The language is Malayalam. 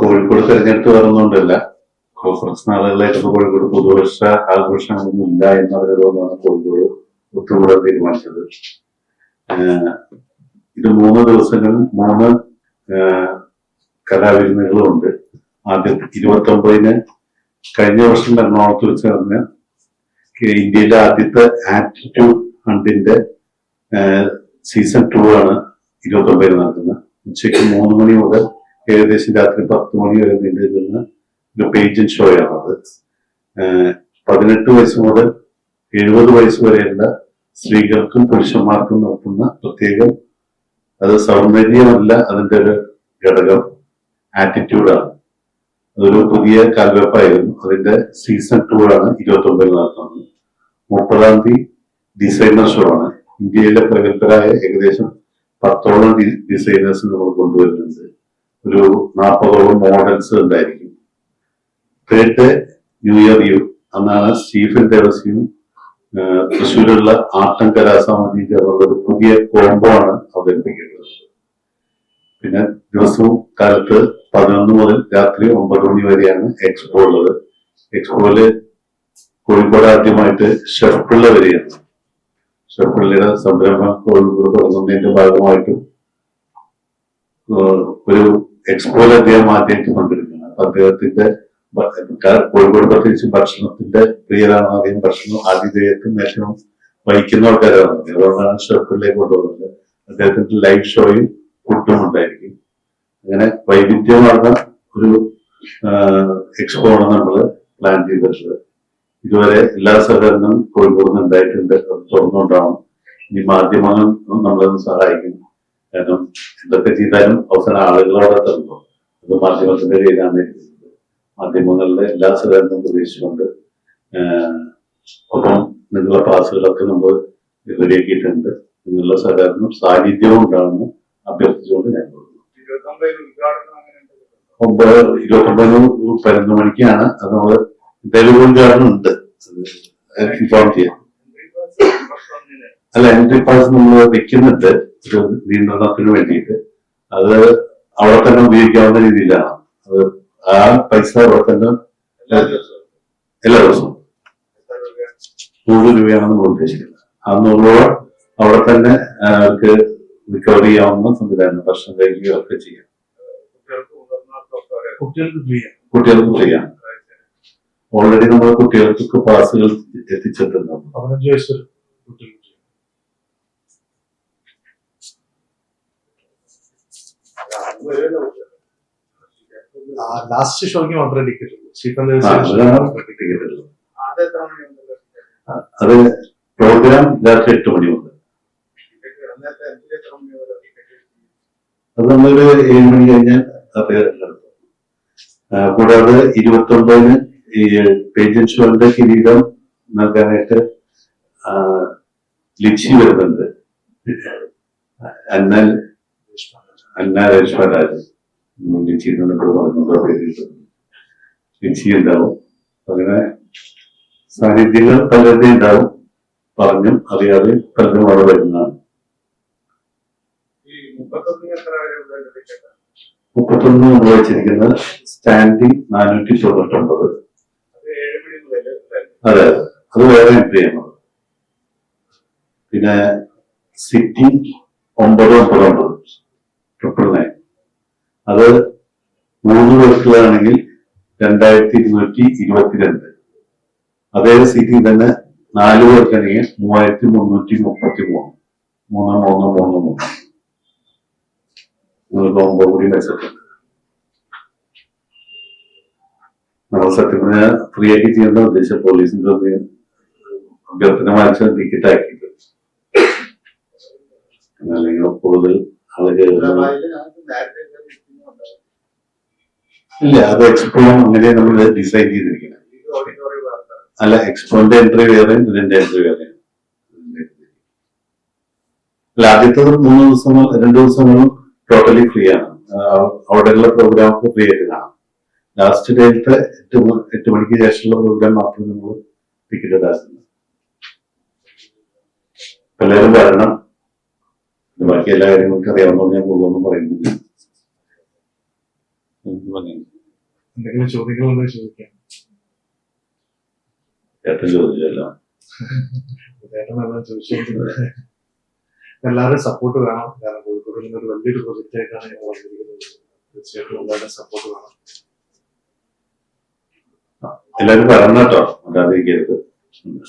കോഴിക്കോട് തെരഞ്ഞെടുത്ത് വരുന്നുണ്ടല്ല കുറച്ച് നാളുകളായിട്ട് ഇപ്പൊ കോഴിക്കോട് പുതുവർഷ ആഘോഷങ്ങളൊന്നും ഇല്ല എന്നവരോടാണ് കോഴിക്കോട് ഒത്തുകൂടാൻ തീരുമാനിച്ചത്. ഇത് മൂന്ന് ദിവസങ്ങളിൽ മൂന്ന് കലാവിരുന്നുകളും ഉണ്ട്. ആദ്യം ഇരുപത്തി ഒമ്പതിന് കഴിഞ്ഞ വർഷം എറണാകുളത്ത് വെച്ച് കെ- ഇന്ത്യയിലെ ആദ്യത്തെ ആറ്റിറ്റ്യൂഡ് ഹണ്ടിന്റെ സീസൺ ടു ആണ് ഇരുപത്തി ഒമ്പതിന് നടക്കുന്നത്. ഉച്ചയ്ക്ക് മൂന്ന് മണി മുതൽ ഏകദേശം രാത്രി പത്ത് മണി വരെ നിന്ന് ഒരു പേജൻ ഷോയാണ് അത്. ആഹ് പതിനെട്ട് വയസ്സ് മുതൽ എഴുപത് വയസ്സ് വരെയുള്ള സ്ത്രീകൾക്കും പുരുഷന്മാർക്കും നടത്തുന്ന പ്രത്യേകം അത് സൗന്ദര്യമല്ല അതിന്റെ ഒരു ഘടകം ആറ്റിറ്റ്യൂഡാണ് അതൊരു പുതിയ കാൽവെപ്പായിരുന്നു. അതിന്റെ സീസൺ ടൂ ആണ് ഇരുപത്തി ഒമ്പതിൽ നടത്തുന്നത്. മുപ്പതാം തീയതി ഡിസൈനർ ഷോ ആണ്. ഇന്ത്യയിലെ പ്രഗത്ഭരായ ഏകദേശം പത്തോളം ഡിസൈനേഴ്സ് നമ്മൾ കൊണ്ടുവരുന്നുണ്ട്. ഒരു നാൽപ്പതോളം മോഡൽസ് ഉണ്ടായിരിക്കും. ഡേ ന്യൂ ഇയർ യു അന്നാണ് സ്റ്റീഫൻ ദേവസിയും തൃശ്ശൂരുള്ള ആട്ടം കലാസാമതി ചേർന്നുള്ള ഒരു പുതിയ കോംബോ ആണ് അവതരിപ്പിക്കുന്നത്. പിന്നെ ദിവസവും കാലത്ത് പതിനൊന്ന് മുതൽ രാത്രി ഒമ്പത് മണി വരെയാണ് എക്സ്പോ ഉള്ളത്. എക്സ്പോയിൽ കോഴിക്കോട് ആദ്യമായിട്ട് ഷെഫ്പിള്ള വരികയാണ്. ഷെഫ്പിള്ളയുടെ സംരംഭം കോഴിക്കോട് തുടങ്ങുന്നതിന്റെ ഭാഗമായിട്ടും ഒരു എക്സ്പോയിൽ അദ്ദേഹം ആദ്യമായിട്ട് പങ്കെടുക്കുന്നത് അപ്പൊ അദ്ദേഹത്തിന്റെ കോഴിക്കോട് പ്രത്യേകിച്ച് ഭക്ഷണത്തിന്റെ പ്രിയരാണ് അദ്ദേഹം. ഭക്ഷണം ആതിഥേയത്വം ഏറ്റവും വഹിക്കുന്ന ആൾക്കാരാണ്. അതുകൊണ്ടാണ് ഷെഫിലേക്ക് കൊണ്ടുപോകുന്നത്. അദ്ദേഹത്തിന്റെ ലൈവ് ഷോയും ഫുഡും ഉണ്ടായിരിക്കും. അങ്ങനെ വൈവിധ്യമാർന്ന ഒരു എക്സ്പോ ആണ് നമ്മൾ പ്ലാൻ ചെയ്തിട്ടുള്ളത്. ഇതുവരെ എല്ലാ സഹകരണവും കോഴിക്കോട് നിന്ന് ഉണ്ടായിട്ടുണ്ട്. തുറന്നുകൊണ്ടാണ്. ഇനി മാധ്യമങ്ങൾ നമ്മളൊന്ന് സഹായിക്കും. കാരണം ഇതൊക്കെ ചെയ്താലും അവസാനം ആളുകളോടെ തരുന്നു അത് മാധ്യമത്തിന്റെ കയ്യിലാണ് മാധ്യമങ്ങളുടെ എല്ലാ സഹകരണവും പ്രതീക്ഷിച്ചുകൊണ്ട് ഒപ്പം നിങ്ങളുടെ ക്ലാസ്സുകളൊക്കെ നമ്മൾ റെഡിയാക്കിയിട്ടുണ്ട് നിങ്ങളുടെ സഹകരണം സാന്നിധ്യവും ഉണ്ടാകുമെന്ന് അഭ്യർത്ഥിച്ചുകൊണ്ട് ഞാൻ ഒമ്പത് ഇരുപത്തൊമ്പത് പതിനൊന്ന് മണിക്കാണ് അത് നമ്മൾ ഡെലിവറി ഉദ്ഘാടനം ഉണ്ട് ഇൻഫോം ചെയ്യാം. അല്ല എൻട്രി പാസ് നമ്മൾ വെക്കുന്നുണ്ട്. ഒരു നിയന്ത്രണത്തിന് വേണ്ടിയിട്ട്. അത് അവിടെ തന്നെ ഉപയോഗിക്കാവുന്ന രീതിയിലാണ്. അത് ആ പൈസ അവിടെ തന്നെ എല്ലാ ദിവസവും. നൂറ് രൂപയാണ് നമ്മൾ ഉദ്ദേശിക്കുന്നത്. ആ നൂറ് രൂപ അവിടെ തന്നെ അവർക്ക് റിക്കവർ ചെയ്യാവുന്ന സംവിധാനം ഭക്ഷണം കഴിക്കുകയോ ഒക്കെ ചെയ്യാം. കുട്ടികൾക്കും ചെയ്യാം ഓൾറെഡി നമ്മൾ കുട്ടികൾക്കൊക്കെ പാസുകൾ എത്തിച്ചിട്ടുണ്ട്. പതിനഞ്ച് വയസ്സ് കുട്ടികൾക്ക് ചെയ്യാം ലാസ്റ്റ് ഷോയ്ക്ക് മാത്രമേ ടിക്കറ്റ് ഉള്ളൂ. അത് പ്രോഗ്രാം രാത്രി എട്ട് മണി മുതൽ അത് നമ്മളൊരു ഏഴ് മണി കഴിഞ്ഞാൽ കൂടാതെ ഇരുപത്തി ഒമ്പതിന് ഈ പേജൻ ഷോന്റെ കിരീടം നൽകാനായിട്ട് ആ, ലിച്ചി വരുന്നുണ്ട്. അന്നാൽ അന്ന രേഷ്മരാജ് ലിച്ചി എന്നൊക്കെ പറയുന്നത് പേര് ലിച്ചി ഉണ്ടാവും അങ്ങനെ സാന്നിധ്യങ്ങൾ പലരുടെ ഉണ്ടാവും. പറഞ്ഞും അറിയാതെ പലരും അവിടെ വരുന്നതാണ്. മുപ്പത്തൊന്ന് നമ്മൾ വെച്ചിരിക്കുന്നത് സ്റ്റാൻഡിങ് നാനൂറ്റി തൊണ്ണൂറ്റൊമ്പത്. അത്? അതെ അത്. വേറെ എൻട്രി ചെയ്യണം. പിന്നെ സിറ്റിംഗ് ഒമ്പത് ഒമ്പത് ഒമ്പത്. ട്രിപ്പിൾ നയൻ അത് മൂന്ന് പേർക്കുള്ളതാണെങ്കിൽ രണ്ടായിരത്തി ഇരുന്നൂറ്റി ഇരുപത്തിരണ്ട് അതേ സീറ്റിൽ തന്നെ നാല് പേർക്കാണെങ്കിൽ മൂവായിരത്തി മുന്നൂറ്റി മുപ്പത്തി മൂന്ന് മൂന്ന് മൂന്ന് മൂന്ന്. മൂന്ന് നിങ്ങൾക്ക് ഒമ്പത് കൂടി മെച്ചപ്പെട്ടു നമ്മൾ സത്യം പറഞ്ഞാൽ ഫ്രീ ആക്കി ചെയ്യേണ്ട ഉദ്ദേശം പോലീസിന്റെ അഭ്യർത്ഥന വായിച്ച ടിക്കറ്റ് ആക്കിയിട്ട് കൂടുതൽ ഇല്ല അത് എക്സ്പോ അങ്ങനെ നമ്മൾ ഡിസൈൻ ചെയ്തിരിക്കണം. അല്ല എക്സ്പോന്റെ എൻട്രി വേറെ ഇതിന്റെ എൻട്രി വേറെ. അല്ല ആദ്യത്തെ മൂന്ന് ദിവസം രണ്ട് ദിവസങ്ങളും ടോട്ടലി ഫ്രീ ആണ്. അവിടെ അവിടെയുള്ള പ്രോഗ്രാം ഫ്രീ ആയിട്ട് കാണാം. ലാസ്റ്റ് ഡേറ്റ് എട്ട് എട്ട് മണിക്ക് ശേഷമുള്ള പ്രോഗ്രാം മാത്രം നമ്മൾ ടിക്കറ്റ് ഇടാറുള്ളൂ പലരും വരണം. ബാക്കി എല്ലാ കാര്യങ്ങൾക്കും അറിയാവുന്ന ഞാൻ കൂടുതലൊന്നും പറയുന്നില്ല. എന്തെങ്കിലും ചോദ്യങ്ങളുണ്ടോ ചോദിക്കാം. ചേട്ടൻ ചോദിച്ചല്ലോ. എല്ലാവരും സപ്പോർട്ട് വേണം. കാരണം കോഴിക്കോട് നിന്ന് ഒരു വലിയൊരു പ്രൊജക്റ്റ് ആയിട്ടാണ് ഞങ്ങൾ വന്നിരിക്കുന്നത്. തീർച്ചയായിട്ടും എല്ലാവരുടെ സപ്പോർട്ട് വേണം. എല്ലാവരും പറഞ്ഞോ